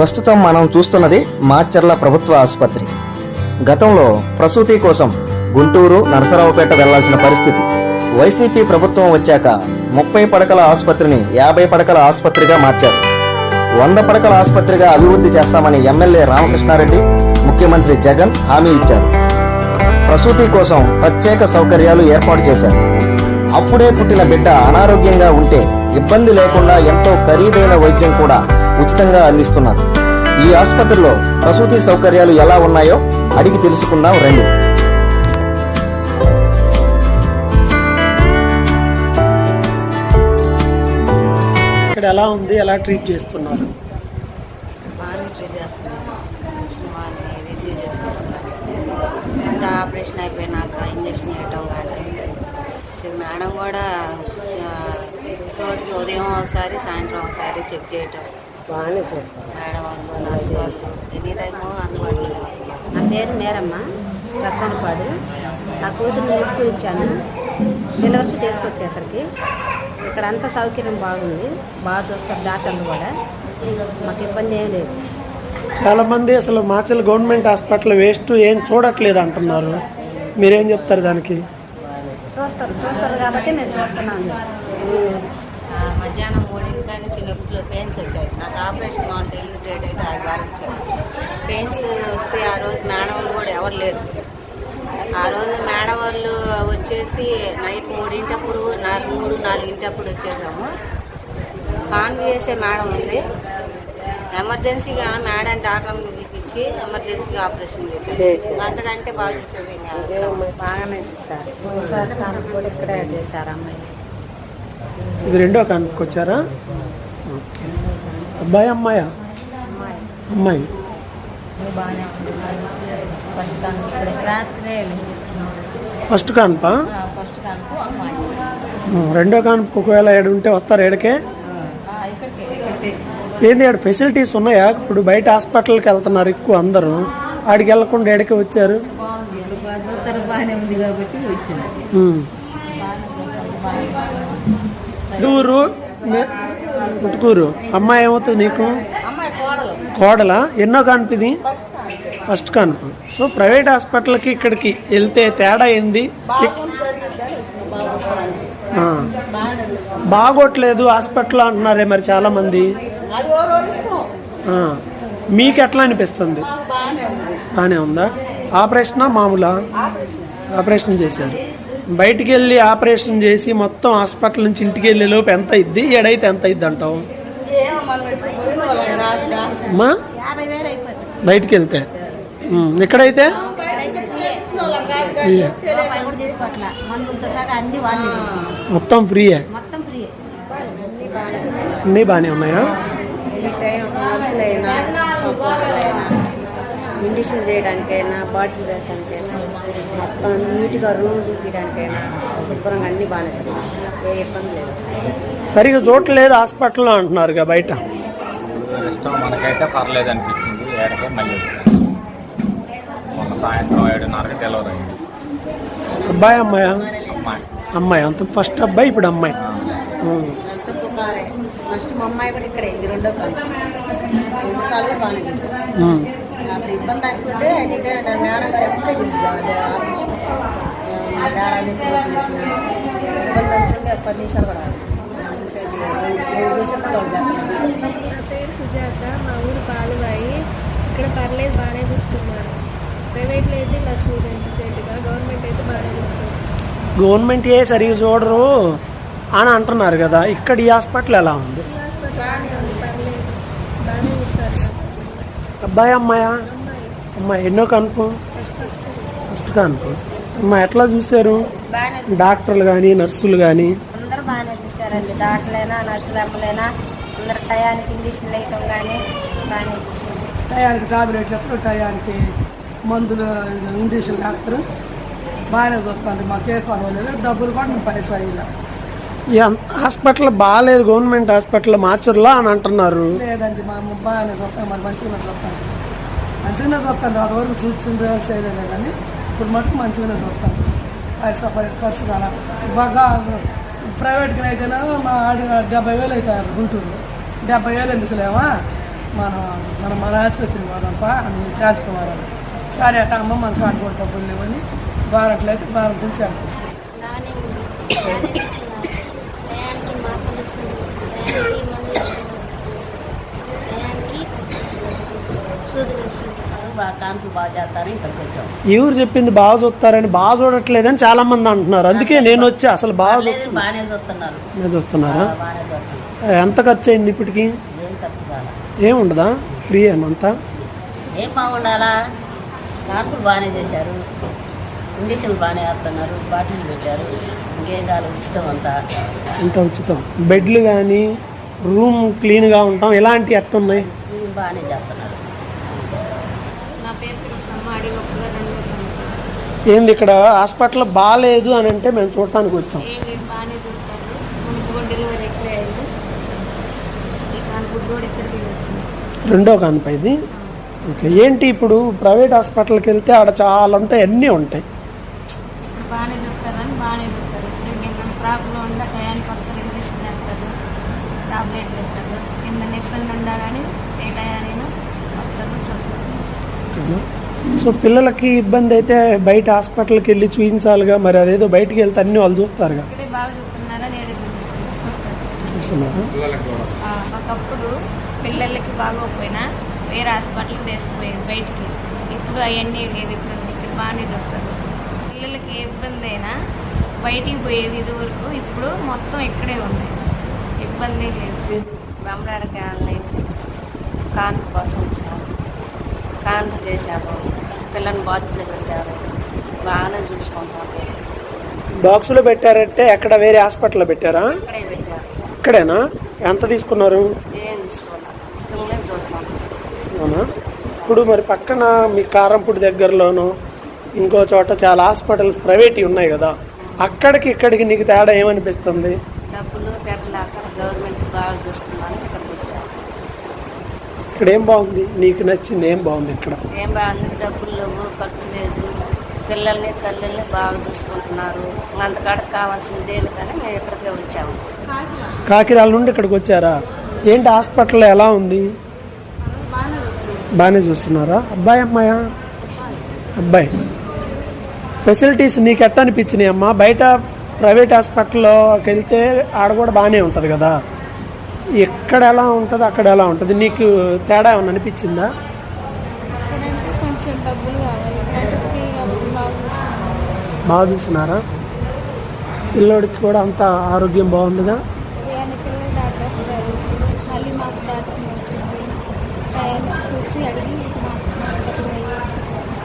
ప్రస్తుతం మనం చూస్తున్నది మాచర్ల ప్రభుత్వ ఆసుపత్రి. గతంలో ప్రసూతి కోసం గుంటూరు నరసరావుపేట వెళ్ళాల్సిన పరిస్థితి. వైసీపీ ప్రభుత్వం వచ్చాక ముప్పై పడకల ఆసుపత్రిని యాభై పడకల ఆసుపత్రిగా మార్చారు. వంద పడకల ఆసుపత్రిగా అభివృద్ధి చేస్తామని ఎమ్మెల్యే రామకృష్ణారెడ్డి ముఖ్యమంత్రి జగన్ హామీ ఇచ్చారు. ప్రసూతి కోసం ప్రత్యేక సౌకర్యాలు ఏర్పాటు చేశారు. అప్పుడే పుట్టిన బిడ్డ అనారోగ్యంగా ఉంటే ఇబ్బంది లేకుండా ఎంతో ఖరీదైన వైద్యం కూడా ఉచితంగా అందిస్తున్నారు ఈ ఆసుపత్రిలో ప్రసూతి సౌకర్యాలు ఎలా ఉన్నాయో అడిగి తెలుసుకుందాం రండి. ఇక్కడ ఎలా ఉంది? ఎలా ట్రీట్ చేస్తున్నారు? బాగానే ట్రీట్ చేస్తున్నాం వచ్చిన వాళ్ళని రిసీవ్ చేసుకోవడం కానీ అంత ఆపరేషన్ అయిపోయినాక ఇంజక్షన్ వేయటం కానీ సరే మేడం కూడా రోజుకి ఉదయం ఒకసారి సాయంత్రం ఒకసారి చెక్ చేయటం. బాగానే నర్సు వాళ్ళు అందుబాటులో ఉన్నారు. నా పేరు మేరమ్మ రచ్చనపాడు నా కూతురు ఎక్కువ ఇచ్చాను డెలివరీకి తీసుకొచ్చి ఇక్కడికి. ఇక్కడ అంతా సౌకర్యం బాగుంది. బాగా చూస్తారు డాక్టర్లు కూడా. మాకు ఇబ్బంది ఏం లేదు. చాలా మంది అసలు మాచల్ గవర్నమెంట్ హాస్పిటల్ వేస్ట్ ఏం చూడట్లేదు అంటున్నారు. మీరేం చెప్తారు దానికి? చూస్తారు చూస్తారు కాబట్టి మేము చూస్తున్నాము ఆ, మధ్యాహ్నం మూడింటి కానీ చిన్న గుట్లో పెయిన్స్ వచ్చాయి. నాకు ఆపరేషన్ మామూలు డెలివరీ డేట్ అయితే ఐదు వారం ఇచ్చారు పెయిన్స్ వస్తే ఆ రోజు మేడం వాళ్ళు కూడా ఎవరు లేరు. ఆ రోజు మేడం వాళ్ళు వచ్చేసి నైట్ మూడింటప్పుడు నాలుగు మూడు నాలుగింటప్పుడు వచ్చేసాము. కాన్వి చేసే మేడం ఉంది. ఎమర్జెన్సీగా మేడం డాక్టర్ని పిలిపించి ఎమర్జెన్సీగా ఆపరేషన్ చేసి అంతకంటే బాగా చేసేది బాగానే చూస్తారు ఒకసారి నాకు కూడా ఇక్కడే చేశారు అమ్మాయి ఇది రెండో కానుక వచ్చారా ఓకే. అబ్బాయి అమ్మాయా? అమ్మాయి. ఫస్ట్ కాన్పు? రెండో కాన్పు ఒకవేళ ఏడు ఉంటే వస్తారు ఏడకే? ఏంది ఆడ ఫెసిలిటీస్ ఉన్నాయా? ఇప్పుడు బయట హాస్పిటల్కి వెళ్తున్నారు ఎక్కువ అందరూ. ఆడికి వెళ్ళకుండా ఏడకే వచ్చారు? ఇప్పుడు చూస్తారు బాగానే ఉంది కాబట్టి వచ్చింది ఉమ్. ఊరు మే- ముటుకూరు అమ్మాయి ఏమవుతుంది నీకు? కోడలు. కోడల? ఎన్నో కాన్పు ఇది ఫస్ట్ కాన్పు. సో ప్రైవేట్ హాస్పిటల్కి ఇక్కడికి వెళ్తే తేడా ఏంది. బాగోట్లేదు హాస్పిటల్ అంటున్నారే మరి చాలా మంది. మీకు ఎట్లా అనిపిస్తుంది? బాగానే ఉందా. ఆపరేషనా మామూలా? ఆపరేషన్ చేశారు. బయటికి వెళ్ళి ఆపరేషన్ చేసి మొత్తం హాస్పిటల్ నుంచి ఇంటికి వెళ్ళే లోపు ఎంత ఇద్ది ఏడైతే ఎంత ఇద్ది అంటావు. అమ్మా బయటికి వెళ్తే తీసుకున్నాం. మొత్తం ఫ్రీయే? అన్నీ బాగానే ఉన్నాయా? ఇండిషన్ చేయడానికైనా బాటిల్ వేయడానికైనా మొత్తం నీట్గా రూమ్ చూపించడానికైనా శుభ్రంగా అన్ని బాగానే. ఏ ఇబ్బంది లేదు అసలు. సరిగా చూడలేదు హాస్పిటల్లో అంటున్నారుగా బయట. ఇష్టం మనకైతే పర్లేదు అనిపించింది. ఏడకే మళ్ళీ మొన్న సాయంత్రం ఏడున్నరకి డెలివరీ అయింది. అబ్బాయి అమ్మాయా? అమ్మాయి. అమ్మాయి అంత ఫస్ట్ అబ్బాయి ఇప్పుడు అమ్మాయి. ఫస్ట్ మా అమ్మాయి కూడా ఇక్కడే ఇది రెండో కాదు రెండు సార్లు కూడా బాగానే ఇబ్బంది అనుకుంటే నా మేడం గారు ఎప్పుడే చేసింది? వచ్చిన ఇబ్బంది అనుకుంటే పది నిమిషాలు కూడా నా పేరు సుజాత మా ఊరు పాలువాయి. ఇక్కడ పర్లేదు బాగానే చూస్తున్నారు. ప్రైవేట్లో అయితే ఇలా చూడండి సేటుగా గవర్నమెంట్ అయితే బాగానే చూస్తున్నారు గవర్నమెంట్ ఏ సరిగా చూడరు అని అంటున్నారు కదా. ఇక్కడ ఈ హాస్పిటల్ ఎలా ఉంది? ఈ హాస్పిటల్ బాగానే ఉంది పర్లేదు బాగానే చూస్తారు అబ్బాయి అమ్మాయా? అమ్మాయి ఎన్నో కనుపు ఫస్ట్ కనుపు అమ్మా ఎట్లా చూస్తారు బాగానే డాక్టర్లు కానీ నర్సులు కానీ అందరూ బాగానే చూసారండి డాక్టర్లైనా నర్సులు అమ్మలైనా అందరు టయానికి ఇంజక్షన్ వేయటం కానీ బాగానే చూసారు టయానికి టాబ్లెట్లు ఎత్తరు టయానికి మందులు ఇండిషన్ వేస్తారు. బాగానే చూస్తాండి మాకు ఏ పర్వాలేదు. డబ్బులు కూడా పైసా ఇలా హాస్పిటల్ బాగాలేదు గవర్నమెంట్ హాస్పిటల్ మార్చర్లా అని అంటున్నారు. లేదండి మా అమ్మ బాగానే చూస్తాం మరి మంచిగానే చూస్తాం మంచిగానే చూస్తాను అంతవరకు చూసిందే చేయలేదు కానీ ఇప్పుడు మటుకు మంచిగానే చూస్తాం పైసా ఖర్చు కాల. బాగా ప్రైవేట్కి అయితేనే మా ఆడి డెబ్బై వేలు అవుతాయి గుంటూరు డెబ్బై వేలు ఎందుకు లేవా? మనం మనం మన ఆసుపత్రికి పోదాంపా అని పోదాం. సరే అట్ట అమ్మ మన కాడ కూడా డబ్బులు లేవని బారట్లయితే బారం గురించి అనిపించింది బాగానే ఉంది బాగానే చూస్తున్నారు టయానికి మాటలు ఇస్తుంది టయానికి మందు ఇస్తుంది టయానికి సూదులు ఇస్తుంది బాగా కాన్పులు బాగా చేస్తారు ఇక్కడికి వచ్చాం ఎవరు చెప్పింది బాగా చూస్తారని బాగా చూడట్లేదని చాలా మంది అంటున్నారు. అందుకే నేను వచ్చి అసలు బాగా చూస్తున్నా బాగానే చూస్తున్నారు. నేను చూస్తున్నారా? బాగానే చూస్తున్నారు. ఎంత ఖర్చు అయింది ఇప్పటికి? ఏం ఖర్చు కావాలా ఏముండదా ఫ్రీ అంతా? ఏం బాగుండాలా కాన్పులు బాగానే చేశారు. ఇంజక్షన్లు బాగానే వేస్తున్నారు. బాటిల్ పెట్టారు. ఇంకేం కాదు ఉచితం అంతా. అంత ఉచితం? బెడ్లు కానీ రూమ్ క్లీన్గా ఉంటాం. ఇలాంటివి ఎట్టున్నాయి బాగానే చేస్తున్నారు నా పేరు తిరుగుతాము అడిగప్పుడు రెండు ఏంది ఇక్కడ? హాస్పిటల్ బాగాలేదు అని అంటే మేము చూడటానికి వచ్చాం. రెండో కానిపై ఇది. ఓకే ఏంటి ఇప్పుడు ప్రైవేట్ హాస్పిటల్కి వెళ్తే ఆడ చాలా ఉంటాయి అన్నీ ఉంటాయి. బాగానే చెప్తారని బాగానే చెప్తారు ఇప్పుడు ఏదైనా ప్రాబ్లం ఉందా టయానికి వస్తారు ఇంజక్షన్ పెడతారు టాబ్లెట్ పెడతారు కింద నొప్పులు ఉండా కానీ ఏ టయానైనా వస్తారు చెప్తారు సో పిల్లలకి ఇబ్బంది అయితే బయట హాస్పిటల్కి వెళ్ళి చూపించాలిగా మరి అదేదో బయటికి వెళ్తే అన్నీ వాళ్ళు చూస్తారుగా. చూస్తున్నారా? ఆ, ఒకప్పుడు పిల్లలకి బాగోకపోయినా వేరే హాస్పిటల్కి తీసుకుపోయేది బయటికి. ఇప్పుడు అవన్నీ లేదు ఇప్పుడు ఇక్కడ బాగానే చెప్తారు పిల్లలకి ఏ ఇబ్బంది అయినా బయటికి పోయేది ఇది వరకు ఇప్పుడు మొత్తం ఇక్కడే ఉన్నాయి. ఇబ్బంది లేదు. బొమ్మలాడకి ఆన్లైన్ కోసం వచ్చినాము కాన్పు చేశాము. పిల్లల్ని బాక్సులు పెట్టారు. బాగానే చూసుకుంటాము బాక్సులో పెట్టారంటే ఎక్కడ వేరే హాస్పిటల్లో పెట్టారా? ఇక్కడే పెట్టారు. ఇక్కడేనా? ఎంత తీసుకున్నారు? అవునా? ఇప్పుడు మరి పక్కన మీ కారంపూడి దగ్గరలోనూ ఇంకో చోట చాలా హాస్పిటల్స్ ప్రైవేట్ ఉన్నాయి కదా. అక్కడికి ఇక్కడికి నీకు తేడా ఏమనిపిస్తుంది? డబ్బులు పెట్టలేక గవర్నమెంట్ బాగా ఇక్కడ ఏం బాగుంది? నీకు నచ్చింది ఏం బాగుంది ఇక్కడ? ఏం బాగుంది? డబ్బులు లేవు ఖర్చు లేదు. పిల్లల్ని తల్లుల్ని బాగా చూసుకుంటున్నారు. అంతకాడకు కావాల్సింది కానీ మేము ఇక్కడికే వచ్చాము. కాకినాడ నుండి ఇక్కడికి వచ్చారా? ఏంటి హాస్పిటల్ ఎలా ఉంది? బాగానే చూస్తున్నారా? అబ్బాయి అమ్మాయా? అబ్బాయి. ఫెసిలిటీస్ నీకు ఎట్ట అనిపించినాయి అమ్మా? బయట ప్రైవేట్ హాస్పిటల్లోకి వెళ్తే ఆడ కూడా బాగానే ఉంటుంది కదా? ఎక్కడ ఎలా ఉంటుంది అక్కడ ఎలా ఉంటుంది? నీకు తేడా ఏమన్నా అనిపించిందా? బాగా చూస్తున్నారా? పిల్లోడికి కూడా అంత ఆరోగ్యం బాగుందిగా?